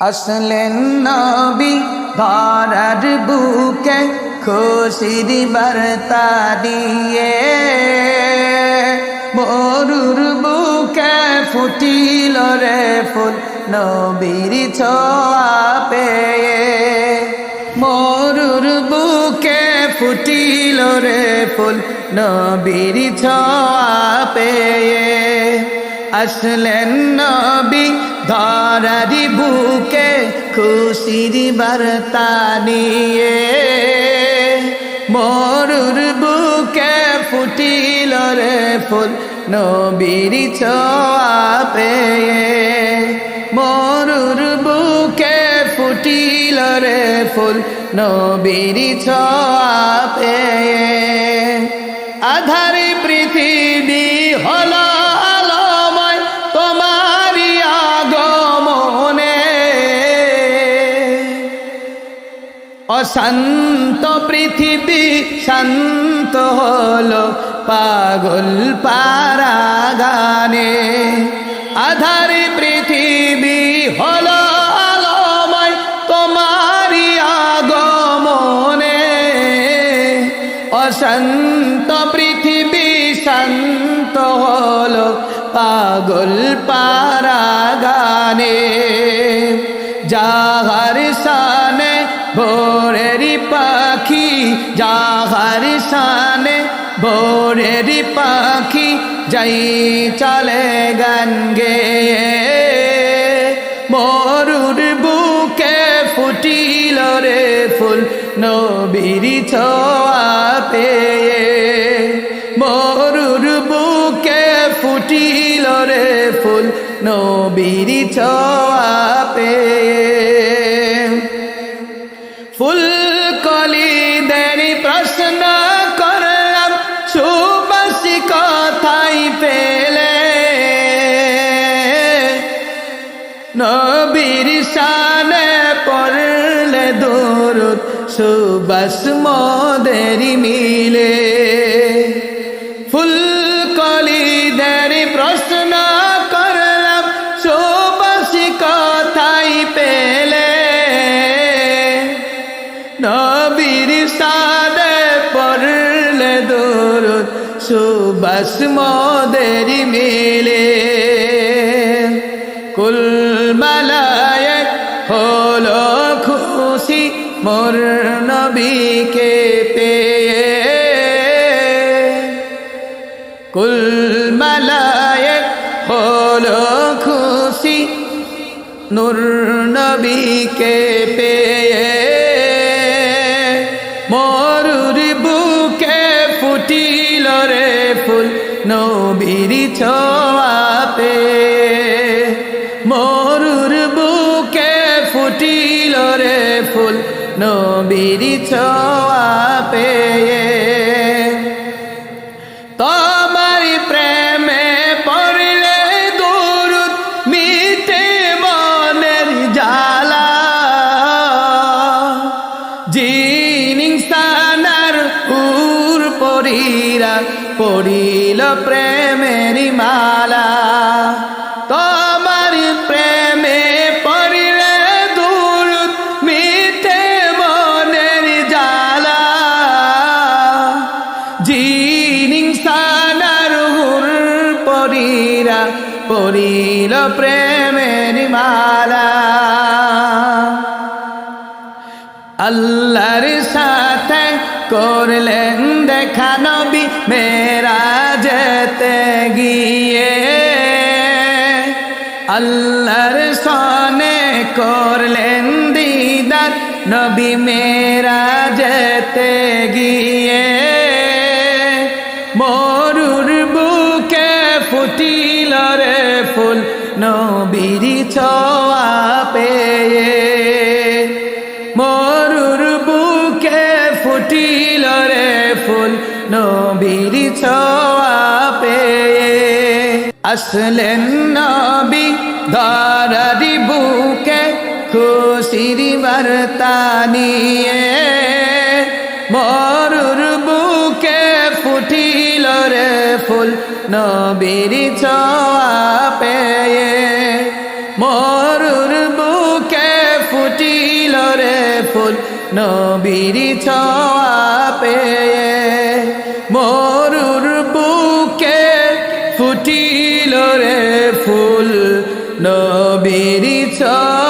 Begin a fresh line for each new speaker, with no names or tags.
আসলেন নবী ধরার বুকে খুশির বার্তা দিয়ে মরুর বুকে ফুটিল রে ফুল নবীর ছোঁয়া পেয়ে মরুর বুকে ফুটিল রে ফুল নবীর ছোঁয়া পেয়ে আসলেন নবী, ধরারি বুকে খুশির বার্তা নিয়ে। মরুর বুকে ফুটিল রে ফুল নবীর ছোঁয়া পেয়ে। মরুর বুকে ফুটিল রে ফুল নবীর ছোঁয়া পেয়ে। আধারে পৃথিবী হলো অশান্ত পৃথিবী শান্ত হলো পাগল পারা গানে আধারে পৃথিবী হলো আলোময় তোমারই আগমনে। অশান্ত পৃথিবী শান্ত হলো পাগল পারা গানে যাহার সানে ভোরেরি পাখি, যাহার সানে ভোরেরি পাখি, যাই চলে গান গে। মরুর বুকে ফুটিল রে ফুল নবীর ছোঁয়া পেয়ে মরুর বুকে ফুটিল রে ফুল নবীর ছোঁয়া নবীর শানে পড়লে দরুদ সুবাস মদেরি মিলে। ফুল কলি দেরি প্রশ্ন করলাম, সুবাসি কথাই পেলে? নবীর সাদে পড়লে দরুদ সুবাস মদেরি মিলে। কুল মোর নবীকে পেয়ে কুল মালায়ক হলো খুশি, নূর নবীকে পেয়ে মরুর বুকে ফুটিল রে ফুল নবীর ছোঁয়া পেয়ে নবীর ছোঁয়া পেয়ে তোমার প্রেমে পড়লে দরুদ মিটে মনের জালা জিনিং স্থানার উর পরিরা পড়িল প্রেমের মালা। জিনিং সানার হুর পরিরা পরিল প্রেমের মালা। আল্লাহর সাথে করলেন দেখা নবী মেরা যেতে গিয়ে। আল্লাহর সনে করলেন দিদার নবী মেরা যেতে গিয়ে। ফুটিল রে ফুল নবীর ছোঁয়া পেয়ে। মরুর বুকে ফুটিল রে ফুল নবীর ছোঁয়া পেয়ে। আসলেন নবী ধরারি বুকে খুশির বার্তা নিয়ে। মরুর ফুল নবীর পেয়ে মরুর বুকে ফুল নবীর পেয়ে মরুর বুকে ফুটিল রে ফুল নবীর ছোঁয়া